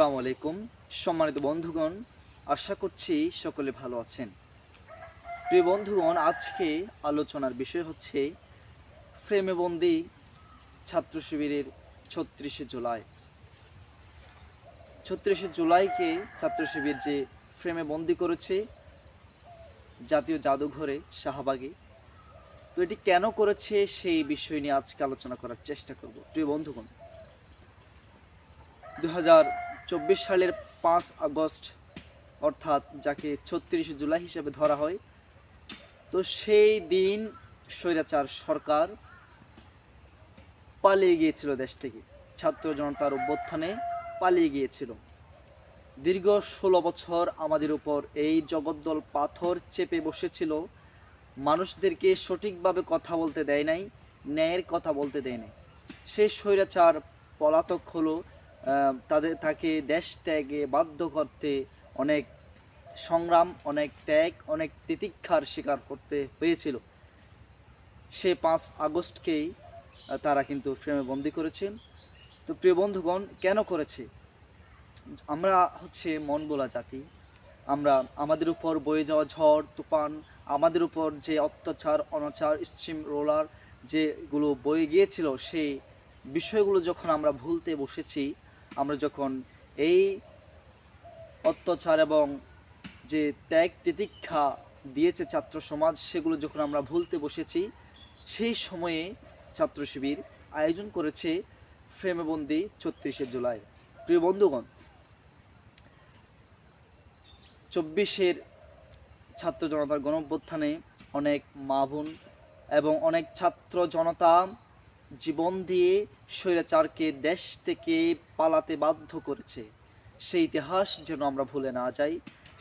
আসসালামু আলাইকুম। সম্মানিত বন্ধুগণ, আশা করছি সকলে ভালো আছেন। প্রিয় বন্ধুগণ, আজকে আলোচনার বিষয় হচ্ছে ফ্রেমে বন্দি ছাত্র শিবিরের ছত্রিশে জুলাই। ছত্রিশে জুলাইকে ছাত্র শিবির যে ফ্রেমে বন্দি করেছে, জাতীয় জাদুঘরে শাহবাগে, তো এটি কেন করেছে সেই বিষয় নিয়ে আজকে আলোচনা করার চেষ্টা করব। প্রিয় বন্ধুগণ দু হাজার চব্বিশ সালের পাঁচ আগস্ট, অর্থাৎ যাকে ছত্রিশে জুলাই হিসেবে ধরা হয়। তো সেই দিন স্বৈরাচার সরকার পালিয়ে গিয়েছিল দেশ থেকে। ছাত্র জনতার অভ্যুত্থানে পালিয়ে গিয়েছিল। দীর্ঘ ষোলো বছর আমাদের উপর এই জগদ্দল পাথর চেপে বসেছিল। মানুষদেরকে সঠিকভাবে কথা বলতে দেয় নাই, ন্যায়ের কথা বলতে দেয় নাই। সেই স্বৈরাচার পলাতক হলো তাদের তাকে দেশ ত্যাগে বাধ্য করতে অনেক সংগ্রাম, অনেক ত্যাগ, অনেক তিতিক্ষার শিকার করতে হয়েছিল। সে পাঁচ আগস্টকেই তারা কিন্তু ফ্রেমে বন্দি করেছেন। তো প্রিয় বন্ধুগণ, কেন করেছে? আমরা হচ্ছে মন বলা জাতি। আমরা আমাদের উপর বয়ে যাওয়া ঝড়, তুফান, আমাদের উপর যে অত্যাচার, অনাচার, স্ট্রিম রোলার যেগুলো বয়ে গিয়েছিল, সেই বিষয়গুলো যখন আমরা ভুলতে বসেছি আমরা যখন এই অত্যাচার এবং যে ত্যাগ তিতিক্ষা দিয়েছে ছাত্র সমাজ, সেগুলো যখন আমরা ভুলতে বসেছি, সেই সময়ে ছাত্র শিবির আয়োজন করেছে ফ্রেমেবন্দি ছত্রিশে জুলাই। প্রিয় বন্ধুগণ, চব্বিশের ছাত্র জনতার গণঅভ্যুত্থানে অনেক মা বোন এবং অনেক ছাত্র জনতা জীবন দিয়ে স্বৈরাচারকে দেশ থেকে পালাতে বাধ্য করেছে। সেই ইতিহাস যেন আমরা ভুলে না যাই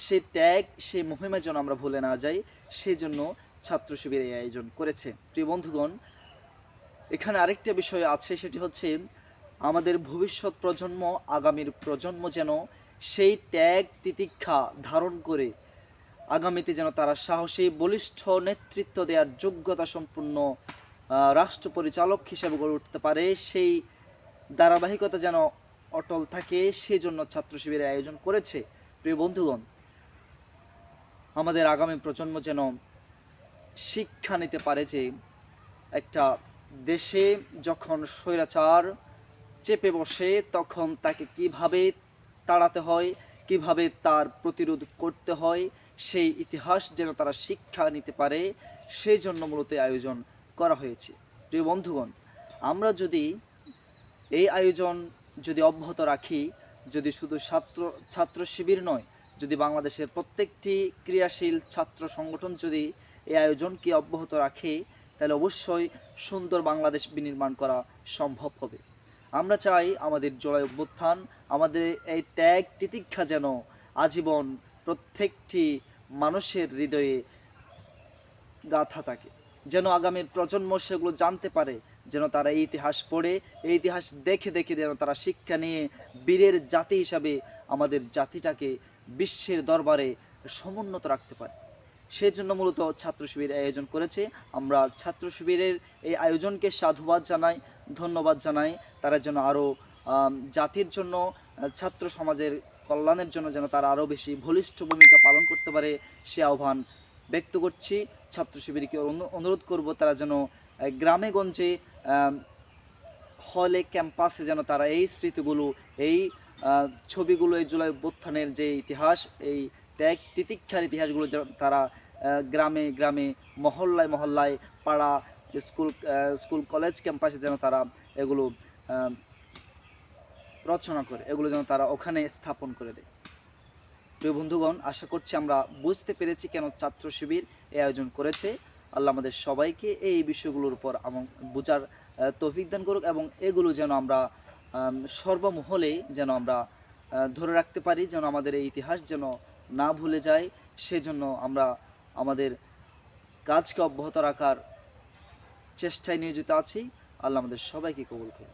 সেই ত্যাগ সেই মহিমা যেন আমরা ভুলে না যাই সেই জন্য ছাত্র শিবির এই আয়োজন করেছে। প্রিয় বন্ধুগণ, এখানে আরেকটা বিষয় আছে, সেটি হচ্ছে আমাদের ভবিষ্যৎ প্রজন্ম, আগামীর প্রজন্ম যেন সেই ত্যাগ, তিতিক্ষা ধারণ করে, আগামীতে যেন তারা সাহসী, বলিষ্ঠ নেতৃত্ব দেওয়ার যোগ্যতা সম্পূর্ণ রাষ্ট্র পরিচালক হিসেবে গড়ে উঠতে পারে, সেই ধারাবাহিকতা যেন অটল থাকে, সেজন্য ছাত্র শিবিরের আয়োজন করেছে। প্রিয় বন্ধুগণ, আমাদের আগামী প্রজন্ম যেন শিক্ষা নিতে পারে যে, একটা দেশে যখন স্বৈরাচার চেপে বসে, তখন তাকে কীভাবে তাড়াতে হয়, কীভাবে তার প্রতিরোধ করতে হয়, সেই ইতিহাস যেন তারা শিক্ষা নিতে পারে সেই জন্য মূলত আয়োজন করা হয়েছে। প্রিয় বন্ধুগণ, আমরা যদি এই আয়োজন যদি অব্যাহত রাখি, যদি শুধু ছাত্র ছাত্র শিবির নয়, যদি বাংলাদেশের প্রত্যেকটি ক্রিয়াশীল ছাত্র সংগঠন যদি এই আয়োজনকে অব্যাহত রাখে, তাহলে অবশ্যই সুন্দর বাংলাদেশ বিনির্মাণ করা সম্ভব হবে। আমরা চাই আমাদের জয় অভ্যুত্থান, আমাদের এই ত্যাগ তিতিক্ষা যেন আজীবন প্রত্যেকটি মানুষের হৃদয়ে গাথা থাকে। যেন আগামীর প্রজন্ম সেগুলো জানতে পারে, যেন তারা এই ইতিহাস পড়ে, এই ইতিহাস দেখে দেখে যেন তারা শিক্ষা নিয়ে বীরের জাতি হিসাবে আমাদের জাতিটাকে বিশ্বের দরবারে সমুন্নত রাখতে পারে। সেই জন্য মূলত ছাত্র শিবির আয়োজন করেছে। আমরা ছাত্র শিবিরের এই আয়োজনকে সাধুবাদ জানাই, ধন্যবাদ জানাই। তারা যেন আরও জাতির জন্য, ছাত্র সমাজের কল্যাণের জন্য যেন তারা আরও বেশি বলিষ্ঠ ভূমিকা পালন করতে পারে, সে আহ্বান ব্যক্ত করছি। ছাত্র শিবিরকে অনু- অনুরোধ করব তারা যেন গ্রামে গঞ্জে হলে, ক্যাম্পাসে যেন তারা এই স্মৃতিগুলো, এই ছবিগুলো, এই জুলাই অভ্যুত্থানের যে ইতিহাস, এই ত্যাগ, তিতিক্ষার ইতিহাসগুলো তারা গ্রামে গ্রামে, মহল্লায় মহল্লায়, পাড়া, স্কুল স্কুল, কলেজ, ক্যাম্পাসে যেন তারা এগুলো রচনা করে, এগুলো যেন তারা ওখানে স্থাপন করে দেয়। প্রিয় বন্ধুগণ আশা করছি আমরা বুঝতে পেরেছি কেন ছাত্র শিবির এই আয়োজন করেছে। আল্লাহ আমাদের সবাইকে এই বিষয়গুলোর উপর আমন বোঝার তৌফিক দান করুক এবং এগুলো যেন আমরা আম, সর্বমহলে যেন আমরা ধরে রাখতে পারি যেন আমাদের এই ইতিহাস যেন না ভুলে যায়। সেজন্য আমরা আমাদের কাজকে অব্যাহত রাখার চেষ্টায় নিয়োজিত আছি। আল্লাহ আমাদের সবাইকে কবুল করুন